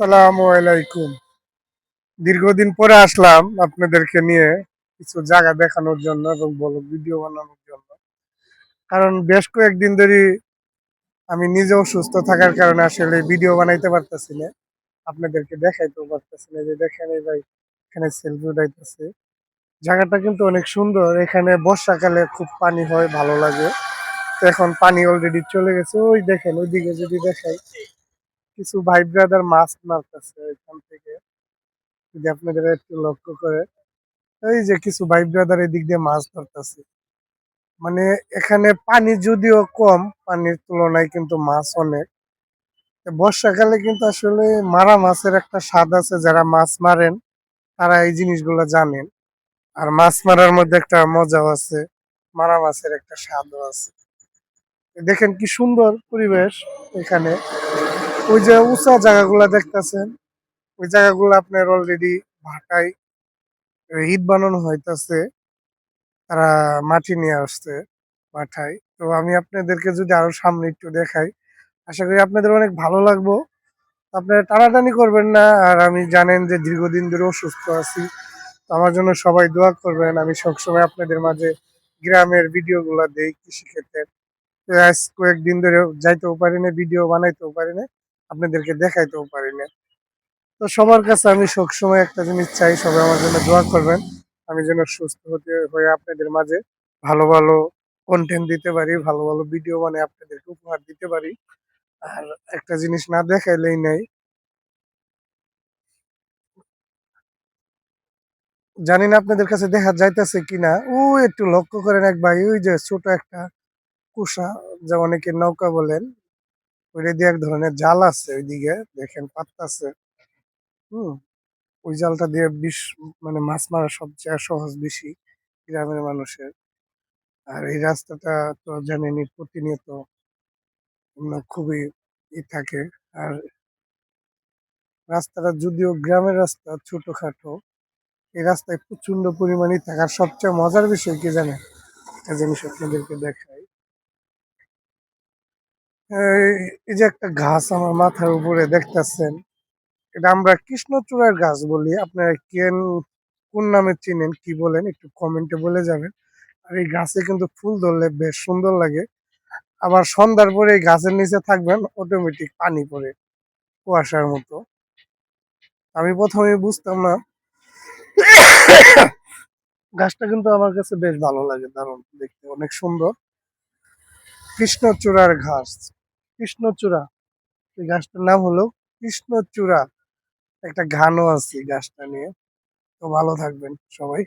আসসালামু আলাইকুম। দীর্ঘদিন পরে আসলাম আপনাদেরকে নিয়ে কিছু জায়গা দেখানোর জন্য এবং বলো ভিডিও বানানোর জন্য। কারণ বেশ কয়েকদিন ধরে আমি নিজেও সুস্থ থাকার কারণে আসলে ভিডিও বানাইতে পারতেছি না। আপনাদেরকে দেখাইতেও পারতেছি না যে দেখেন এই ভাই এখানে সেলফি উঠাইতেছে। জায়গাটা কিন্তু অনেক সুন্দর, এখানে বর্ষাকালে খুব পানি হয়, ভালো লাগে। এখন পানি অলরেডি চলে গেছে। ওই দেখেন, ওইদিকে যদি দেখাই কিছু ভাই ব্রাদার মাছ মারতেছে এখান থেকে। যদি আপনাদের একটু লক্ষ্য করে এই যে কিছু ভাই ব্রাদার এদিক দিয়ে মাছ ধরতেছে। মানে এখানে পানি যদিও কম, পানির তুলনায় কিন্তু মাছ অনেক। বর্ষাকালে কিন্তু আসলে মারা মাছের একটা স্বাদ আছে, যারা মাছ মারেন, তারা এই জিনিসগুলো জানেন। আর মাছ মারার মধ্যে একটা মজাও আছে, মারা মাছের একটা স্বাদও আছে। দেখেন কি সুন্দর পরিবেশ এখানে। ওই যে উঁচা জায়গাগুলো দেখতেছেন, ওই জায়গাগুলো আপনার অলরেডি ভাটায় ইট বানানো হইতাছে, তারা মাটি নিয়ে আসছে মাঠায় তো আমি আপনাদেরকে যদি আরও সামনে একটু দেখাই, আশা করি আপনাদের অনেক ভালো লাগবো। আপনারা টানাটানি করবেন না, আর আমি জানেন যে দীর্ঘদিন ধরে অসুস্থ আছি, তো আমার জন্য সবাই দোয়া করবেন। আমি সবসময় আপনাদের মাঝে গ্রামের ভিডিওগুলো দেই কৃষিক্ষেত্রের আজ কয়েকদিন ধরে যাইতেও পারি না, ভিডিও বানাইতেও পারি না। আপনাদেরকে দেখাইতেও পারি না তো সবার কাছে আমি সবসময় একটা জিনিস চাই, সবাই আমার জন্য দোয়া করবেন। আমি যেন সুস্থ হতে হয়ে আপনাদের মাঝে ভালো ভালো কন্টেন্ট দিতে পারি, ভালো ভালো ভিডিও মানে আপনাদেরকে উপহার দিতে পারি। আর একটা জিনিস না দেখাইলেই নেই। জানি না আপনাদের কাছে দেখা যাইতেছে কিনা। ও একটু লক্ষ্য করেন এক ভাই, ওই যে ছোট একটা কুষা, যা অনেকে নৌকা বলেন ওইটা দিয়ে এক ধরনের জাল আছে ওইদিকে, দেখেন পাত্তাছে। হুম, ওই জালটা দিয়ে বিষ মানে মাছ মারা সবচেয়ে সহজ বেশি গ্রামের মানুষের। আর এই রাস্তাটা তো জানেনই, প্রতিনিয়ত খুবই ই থাকে। আর রাস্তাটা যদিও গ্রামের রাস্তা ছোটখাটো, এই রাস্তায় প্রচণ্ড পরিমাণে থাকে। আর সবচেয়ে মজার বিষয় কি জানেন? একটা জিনিস আপনাদেরকে দেখাই। এই যে একটা গাছ আমার মাথার উপরে দেখতেছেন, এটা আমরা কৃষ্ণচূড়ার গাছ বলি। আপনারা কেন, কোন নামে চিনেন, কি বলেন, একটু কমেন্টে বলে যাবেন। আর এই গাছে কিন্তু ফুল ধরলে বেশ সুন্দর লাগে। আবার সন্ধ্যার পরে এই গাছের নিচে থাকবেন অটোমেটিক পানি পড়ে কুয়াশার মতো। আমি প্রথমে বুঝতাম না। গাছটা কিন্তু আমার কাছে বেশ ভালো লাগে, দারুণ দেখতে, অনেক সুন্দর। কৃষ্ণচূড়ার ঘাস কৃষ্ণচূড়া। এই গাছটার নাম হলো কৃষ্ণচূড়া। একটা ঘানও আছে গাছটা নিয়ে। তো ভালো থাকবেন সবাই।